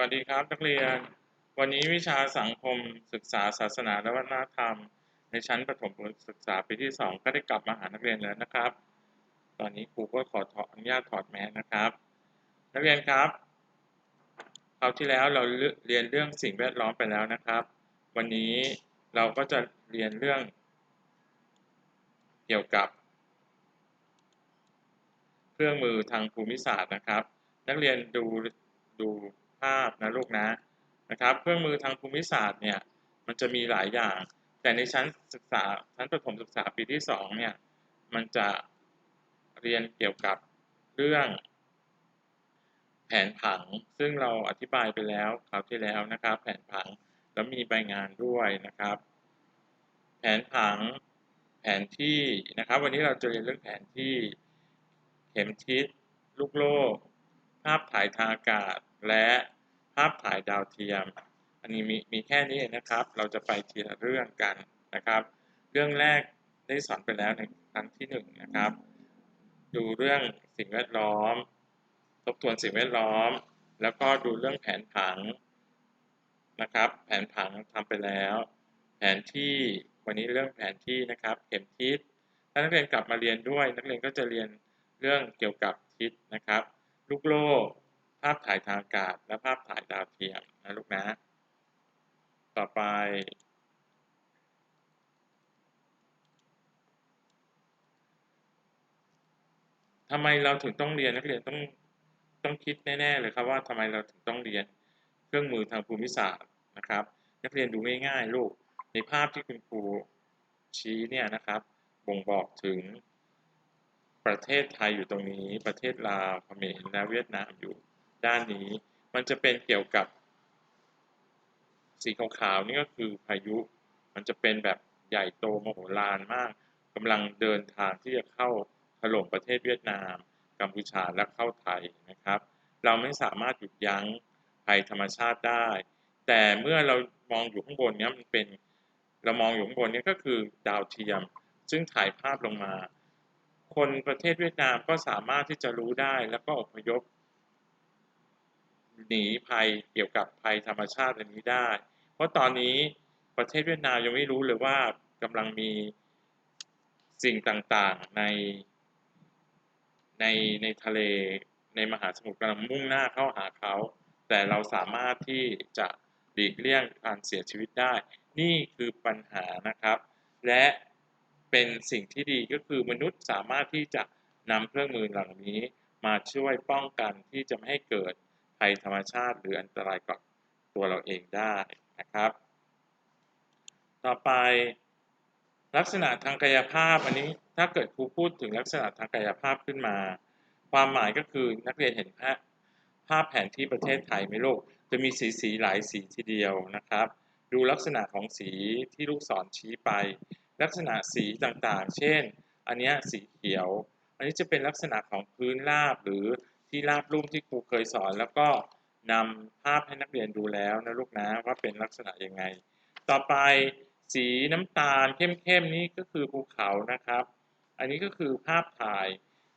วัสดีครับนักเรียน วันนี้วิชาสังคมศึกษาศาสนาและวัฒนธรรม ในชั้นประถมศึกษาปีที่ 2 ก็ได้กลับมาหานักเรียนแล้วนะครับ ตอนนี้ครูก็ขอถอดอนุญาตถอดแมสนะครับ นักเรียนครับคราวที่แล้วเราเรียนเรื่องสิ่งแวดล้อมไปแล้วนะครับ วันนี้เราก็จะเรียนเรื่องเกี่ยวกับ เครื่องมือทางภูมิศาสตร์นะครับ นักเรียนดูดู ภาพนะลูกนะนะครับ เครื่องมือทางภูมิศาสตร์เนี่ยมันจะมีหลายอย่าง แต่ในชั้นศึกษาชั้นประถมศึกษาปีที่2เนี่ยมันจะเรียนเกี่ยวกับเรื่อง แผนผังซึ่งเราอธิบายไปแล้วคราวที่แล้วนะครับ แผนผังแล้วมีใบงานด้วยนะครับ แผนผังแผนที่นะครับ วันนี้เราจะเรียนเรื่องแผนที่เข็มทิศลูกโลก ภาพถ่ายทางอากาศและาพถ่ายดาวเทียม อันนี้มีมีแค่นี้นะครับ เราจะไปทีละเรื่องกันนะครับ เรื่องแรกได้สอนไปแล้วในครั้งที่1นนะครับ ดูเรื่องสิ่งแวดล้อม ทบทวนสิ่งแวดล้อม แล้วก็ดูเรื่องแผนผังนะครับ แผนผังทำไปแล้ว แผนที่วันนี้เรื่องแผนที่นะครับ เข็มทิศถ้านักเรียนกลับมาเรียนด้วย นักเรียนก็จะเรียนเรื่องเกี่ยวกับทิศนะครับ ลูกโลก ภาพถ่ายทางอากาศ และภาพถ่ายดาวเทียมนะลูกนะ ต่อไป ทำไมเราถึงต้องเรียนนักเรียนต้องต้องคิดแน่ๆเลยครับว่าทำไมเราถึงต้องเรียนเครื่องมือทางภูมิศาสตร์นะครับ นักเรียนดูง่ายๆลูกในภาพที่คุณครูชี้เนี่ยนะครับบ่งบอกถึงประเทศไทยอยู่ตรงนี้ ประเทศลาวเขมรและเวียดนามอยู่ ด้านนี้ มันจะเป็นเกี่ยวกับ สีขาวๆนี่ก็คือพายุ มันจะเป็นแบบใหญ่โตมโหฬารมากกำลังเดินทางที่จะเข้าถล่มประเทศเวียดนาม กัมพูชาและเข้าไทยนะครับ เราไม่สามารถหยุดยั้งภัยธรรมชาติได้ แต่เมื่อเรามองอยู่ข้างบนนี้มันเป็นเรามองอยู่ข้างบนนี้ก็คือดาวเทียม ซึ่งถ่ายภาพลงมา คนประเทศเวียดนามก็สามารถที่จะรู้ได้แล้วก็อพยพ หนีภัยเกี่ยวกับภัยธรรมชาติอันนี้ได้ เพราะตอนนี้ประเทศเวียดนามยังไม่รู้เลยว่ากำลังมีสิ่งต่างๆในในในทะเลในมหาสมุทรกำลังมุ่งหน้าเข้าหาเขา แต่เราสามารถที่จะหลีกเลี่ยงการเสียชีวิตได้ นี่คือปัญหานะครับ และเป็นสิ่งที่ดีก็คือมนุษย์สามารถที่จะนำเครื่องมือเหล่านี้มาช่วยป้องกันที่จะไม่ให้เกิด ภัยธรรมชาติ หรืออันตรายกับตัวเราเองได้นะครับ ต่อไปลักษณะทางกายภาพอันนี้ถ้าเกิดครูพูดถึงลักษณะทางกายภาพขึ้นมา ความหมายก็คือนักเรียนเห็นภาพภาพแผนที่ประเทศไทยไหมลูกจะมีสีสีหลายสีทีเดียวนะครับ ดูลักษณะของสีที่ลูกศรชี้ไป ลักษณะสีต่างๆ เช่น อันนี้สีเขียว อันนี้จะเป็นลักษณะของพื้นราบหรือ ที่ราบรุ่มที่ครูเคยสอน แล้วก็นำภาพให้นักเรียนดูแล้วนะลูกนะว่าเป็นลักษณะยังไง ต่อไปสีน้ำตาลเข้มๆนี้ก็คือภูเขานะครับ อันนี้ก็คือภาพถ่าย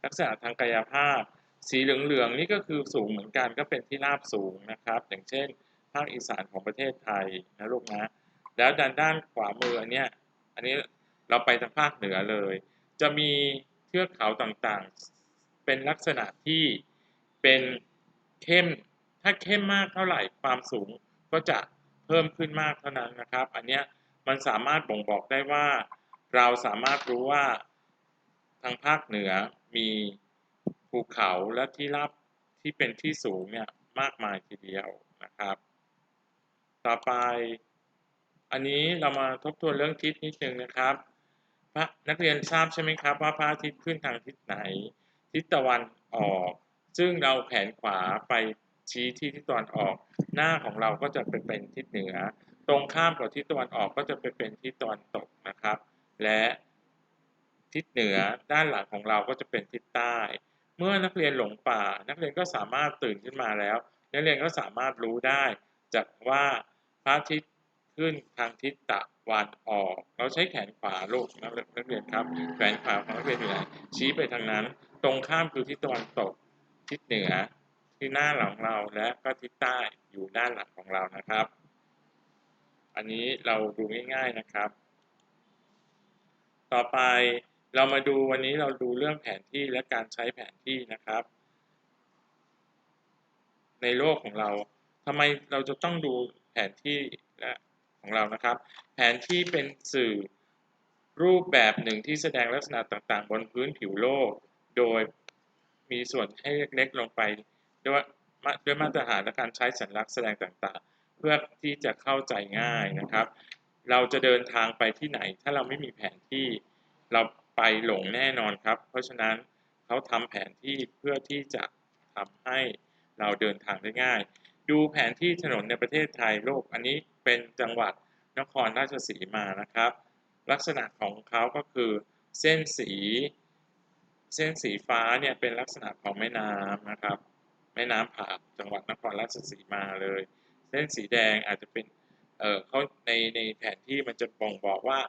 ลักษณะทางกายภาพ สีเหลืองๆนี่ก็คือสูงเหมือนกันก็เป็นที่ราบสูงนะครับ อย่างเช่น ภาคอีสานของประเทศไทยนะลูกนะ แล้วด้านด้านขวามืออันเนี้ยอันนี้เราไปทางภาคเหนือเลย จะมีเทือกเขาต่างๆ เป็นลักษณะที่ เป็นเข้ม ถ้าเข้มมากเท่าไหร่ความสูงก็จะเพิ่มขึ้นมากเท่านั้นนะครับ อันเนี้ยมันสามารถบ่งบอกได้ว่า เราสามารถรู้ว่าทางภาคเหนือมีภูเขาและที่ราบที่เป็นที่สูงเนี่ยมากมายทีเดียวนะครับ ต่อไป อันนี้เรามาทบทวนเรื่องทิศนิดนึงนะครับ พระนักเรียนทราบใช่ไหมครับว่าพระอาทิตย์ขึ้นทางทิศไหน ทิศตะวันออก ซึ่งเราแขนขวาไปชี้ที่ทิศตะวันออก หน้าของเราก็จะเป็นเป็นทิศเหนือ ตรงข้ามกับทิศตะวันออกก็จะไปเป็นทิศตะวันตกนะครับ และทิศเหนือด้านหลังของเราก็จะเป็นทิศใต้ เมื่อนักเรียนหลงป่า นักเรียนก็สามารถตื่นขึ้นมาแล้ว นักเรียนก็สามารถรู้ได้ จากว่าพระอาทิตย์ขึ้นทางทิศตะวันออก เราใช้แขนขวาลูกนักเรียนครับ แขนขวาของนักเรียนอยู่ไหนชี้ไปทางนั้น ตรงข้ามคือทิศตะวันตก ทิศเหนือคือหน้าหลังเราและก็ทิศใต้อยู่ด้านหลังของเรานะครับ อันนี้เราดูง่าย ๆนะครับ ต่อไปเรามาดูวันนี้เราดูเรื่องแผนที่และการใช้แผนที่นะครับ ในโลกของเราทำไมเราจะต้องดูแผนที่และของเรานะครับ แผนที่เป็นสื่อรูปแบบหนึ่งที่แสดงลักษณะต่างๆ บนพื้นผิวโลก โดย มีส่วนให้เล็กๆลงไปด้วยด้วยมาตรฐานและการใช้สัญลักษณ์แสดงต่างๆ เพื่อที่จะเข้าใจง่ายนะครับ เราจะเดินทางไปที่ไหน ถ้าเราไม่มีแผนที่เราไปหลงแน่นอนครับ เพราะฉะนั้นเขาทำแผนที่เพื่อที่จะทำให้เราเดินทางได้ง่าย ดูแผนที่ถนนในประเทศไทยโลก อันนี้เป็นจังหวัดนครราชสีมานะครับ ลักษณะของเขาก็คือเส้นสี เส้นสีฟ้าเนี่ยเป็นลักษณะของแม่น้ำนะครับ แม่น้ำผาจังหวัดนครราชสีมาเลย เส้นสีแดงอาจจะเป็นเออเขาในในแผนที่มันจะบ่งบอกว่า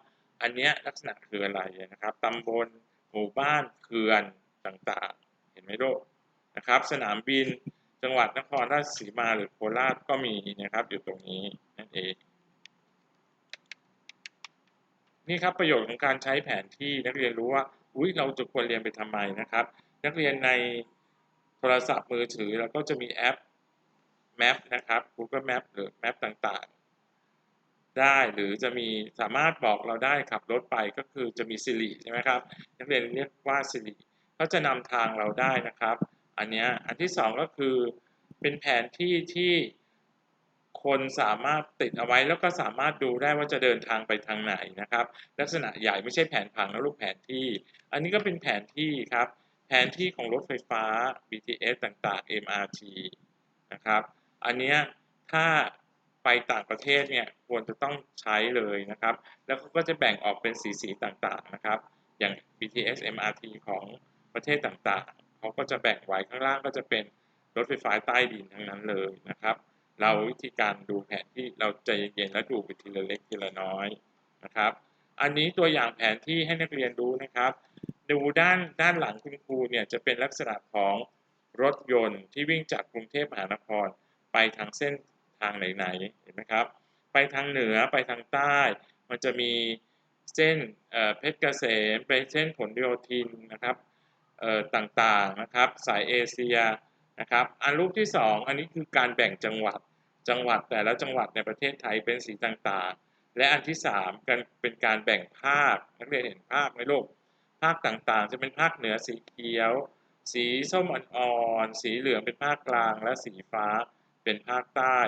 อันเนี้ยลักษณะคืออะไรนะครับตำบลหมู่บ้านเขื่อนต่างๆ เห็นไหมโลกนะครับ สนามบินจังหวัดนครราชสีมาหรือโคราชก็มีนะครับอยู่ตรงนี้นั่นเองนี่ครับประโยชน์ของการใช้แผนที่นักเรียนรู้ว่า อุ้ยเราจะควรเรียนไปทำไมนะครับ นักเรียนในโทรศัพท์มือถือเราก็จะมีแอป Map นะครับ Google Map หรือแมปต่างๆ ได้หรือจะมีสามารถบอกเราได้ขับรถไปก็คือจะมี Siri ใช่ไหมครับ นักเรียนเรียกว่า Siri เขาจะนำทางเราได้นะครับ อันนี้อันที่สองก็คือเป็นแผนที่ที่ คนสามารถติดเอาไว้แล้วก็สามารถดูได้ว่าจะเดินทางไปทางไหนนะครับ ลักษณะใหญ่ไม่ใช่แผนผังนะลูกแผนที่ อันนี้ก็เป็นแผนที่ครับ แผนที่ของรถไฟฟ้า BTS ต่างๆ MRT นะครับ อันนี้ถ้าไปต่างประเทศเนี่ยควรจะต้องใช้เลยนะครับ แล้วก็จะแบ่งออกเป็นสีสีต่างๆนะครับ อย่าง BTS MRT ของประเทศต่างๆ เขาก็จะแบ่งไว้ข้างล่างก็จะเป็นรถไฟฟ้าใต้ดินทั้งนั้นเลยนะครับ เราวิธีการดูแผนที่เราใจเย็นๆและดูไปทีละเล็กทีละน้อยนะครับ อันนี้ตัวอย่างแผนที่ให้นักเรียนดูนะครับ ดูด้านด้านหลังคุณครูเนี่ยจะเป็นลักษณะของรถยนต์ที่วิ่งจากกรุงเทพมหานคร ไปทางเส้นทางไหนๆเห็นไหมครับ ไปทางเหนือไปทางใต้ มันจะมีเส้นเพชรเกษมไปเส้นผลโยธินนะครับต่างๆนะครับ สายเอเชีย นะครับอันรูปที่ 2 อันนี้คือการแบ่งจังหวัดจังหวัดแต่ละจังหวัดในประเทศไทยเป็นสีต่างๆ และอันที่3กันเป็นการแบ่งภาคนักเรียนเห็นภาคไหมลูกภาคต่างๆ จะเป็นภาคเหนือสีเขียว สีส้มอ่อนๆสีเหลืองเป็นภาคกลาง และสีฟ้าเป็นภาคใต้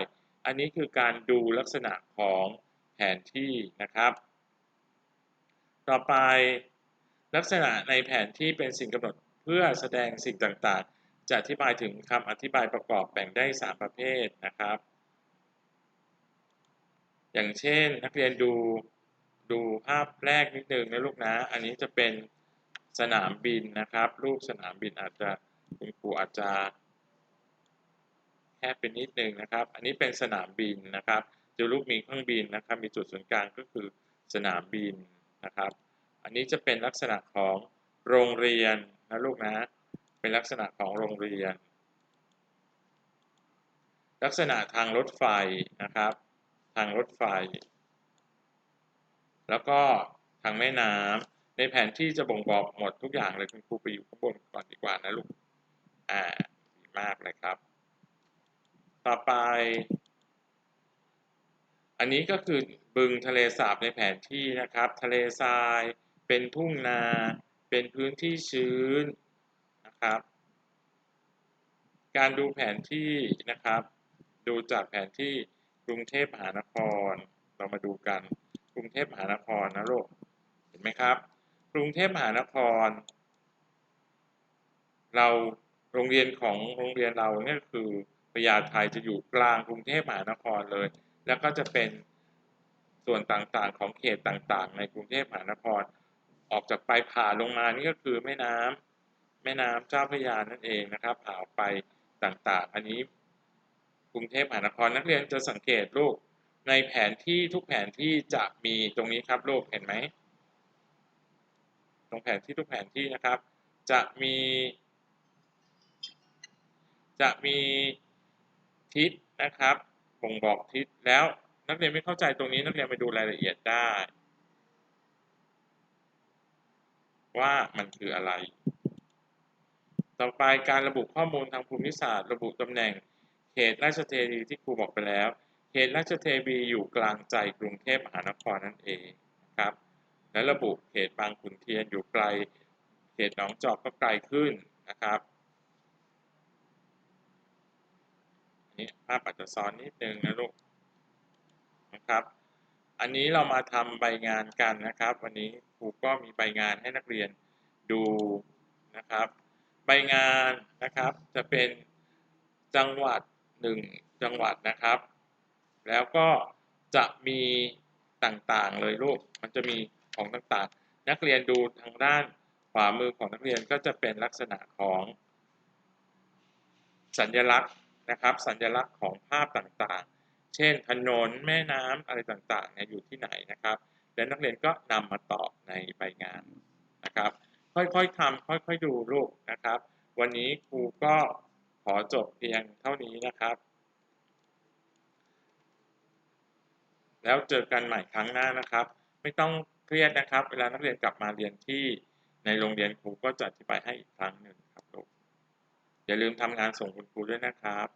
อันนี้คือการดูลักษณะของแผนที่นะครับ ต่อไปลักษณะในแผนที่เป็นสิ่งกำหนดเพื่อแสดงสิ่งต่างๆ จะอธิบายถึงคำอธิบายประกอบแบ่งได้ 3 ประเภทนะครับ อย่างเช่นนักเรียนดูดูภาพแรกนิดนึงนะลูกนะ อันนี้จะเป็นสนามบินนะครับ รูปสนามบินอาจจะคุณครูอาจจะแคบเป็นนิดนึงนะครับ อันนี้เป็นสนามบินนะครับจะรูปมีเครื่องบินนะครับ มีจุดศูนย์กลางก็คือสนามบินนะครับ อันนี้จะเป็นลักษณะของโรงเรียนนะลูกนะ เป็นลักษณะของโรงเรียน ลักษณะทางรถไฟนะครับ ทางรถไฟ แล้วก็ทางแม่น้ำในแผนที่จะบ่งบอกหมดทุกอย่างเลยคุณครูไปอยู่ข้างบนก่อนดีกว่านะลูก อ่าดีมากเลยครับ ต่อไป อันนี้ก็คือบึงทะเลสาบในแผนที่นะครับ ทะเลทราย เป็นทุ่งนา เป็นพื้นที่ชื้น นะครับ การดูแผนที่นะครับ ดูจากแผนที่กรุงเทพมหานคร เรามาดูกันกรุงเทพมหานครนะลูกเห็นไหมครับ กรุงเทพมหานคร เราโรงเรียนของโรงเรียนเราเนี่ยคือพญาไทจะอยู่กลางกรุงเทพมหานครเลย แล้วก็จะเป็นส่วนต่างๆของเขตต่างๆ ในกรุงเทพมหานคร ออกจากไปผ่าลงมานี่ก็คือแม่น้ำ แม่น้ำเจ้าพระยานั่นเองนะครับผ่าไปต่างๆ อันนี้กรุงเทพมหานครนักเรียนจะสังเกตลูกในแผนที่ทุกแผนที่จะมีตรงนี้ครับลูกเห็นไหมตรงแผนที่ทุกแผนที่นะครับ จะมี จะมีทิศนะครับบ่งบอกทิศแล้วนักเรียนไม่เข้าใจตรงนี้นักเรียนไปดูรายละเอียดได้ ว่ามันคืออะไร ต่อไปการระบุข้อมูลทางภูมิศาสตร์ ระบุตำแหน่ง เขตราชเทวีที่ครูบอกไปแล้ว เขตราชเทวีอยู่กลางใจกรุงเทพมหานครนั่นเองนะครับ และระบุเขตบางขุนเทียนอยู่ไกล เขตหนองจอกก็ไกลขึ้นนะครับนนี้ภาพอาจจะซ้อนนิดนึงนะลูกนะครับ อันนี้เรามาทำใบงานกันนะครับ วันนี้ครูก็มีใบงานให้นักเรียนดูนะครับ ใบงานนะครับ จะเป็นจังหวัดหนึ่งจังหวัดนะครับ แล้วก็จะมีต่างๆเลยลูก มันจะมีของต่างๆ นักเรียนดูทางด้านขวามือของนักเรียนก็จะเป็นลักษณะของ สัญลักษณ์นะครับ สัญลักษณ์ของภาพต่างๆ เช่นถนนแม่น้ำอะไรต่างๆเนี่ยอยู่ที่ไหนนะครับ แล้วนักเรียนก็นำมาตอบในใบงานนะครับ ค่อยๆทำค่อยๆดูลูกนะครับ วันนี้ครูก็ขอจบเพียงเท่านี้นะครับ แล้วเจอกันใหม่ครั้งหน้านะครับ ไม่ต้องเครียดนะครับ เวลานักเรียนกลับมาเรียนที่ในโรงเรียนครูก็จะอธิบายให้อีกครั้งหนึ่งครับลูกอย่าลืมทำงานส่งคุณครูด้วยนะครับ